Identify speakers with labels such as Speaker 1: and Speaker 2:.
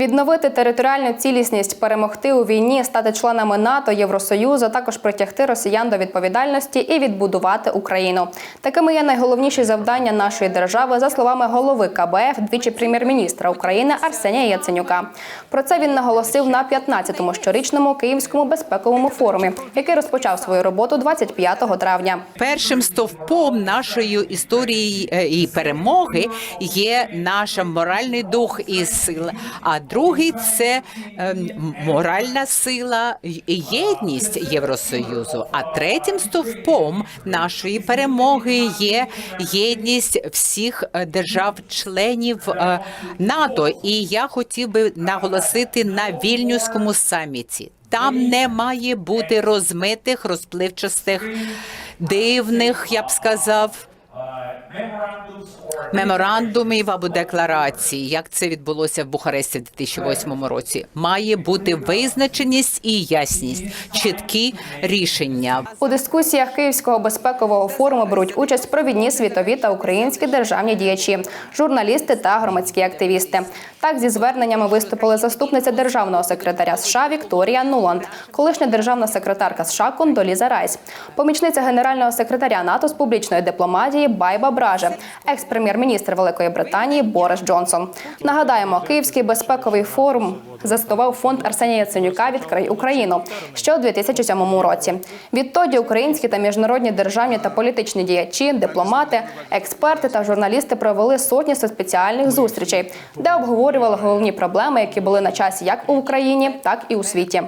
Speaker 1: Відновити територіальну цілісність, перемогти у війні, стати членами НАТО, Євросоюзу, також притягти росіян до відповідальності і відбудувати Україну. Такими є найголовніші завдання нашої держави, за словами голови КБФ, двічі прем'єр-міністра України Арсенія Яценюка. Про це він наголосив на 15-му щорічному Київському безпековому форумі, який розпочав свою роботу 25 травня.
Speaker 2: Першим стовпом нашої історії е, і перемоги є наш моральний дух і сила. А другий це ем, моральна сила і єдність Євросоюзу. А третім стовпом нашої перемоги є єдність всіх е, держав-членів е, НАТО. І я хотів би наголосити на вільнюському саміті. Там не має бути розмитих, розпливчастих, дивних, я б сказав, меморандумів або декларацій, як це відбулося в Бухаресті в 2008 році. Має бути визначеність і ясність, чіткі рішення.
Speaker 1: У дискусіях Київського безпекового форуму беруть участь провідні світові та українські державні діячі, журналісти та громадські активісти. Так зі зверненнями виступили заступниця державного секретаря США Вікторія Нуланд, колишня державна секретарка США Кондоліза Райс, помічниця генерального секретаря НАТО з публічної дипломатії Байба Браже, екс-прем'єр-міністр Великої Британії Борис Джонсон. Нагадаємо, Київський безпековий форум заснував фонд Арсенія Яценюка «Відкрий Україну» ще у 2007 році. Відтоді українські та міжнародні державні та політичні діячі, дипломати, експерти та журналісти провели сотні спеціальних зустрічей, де обговорювали головні проблеми, які були на часі як у Україні, так і у світі.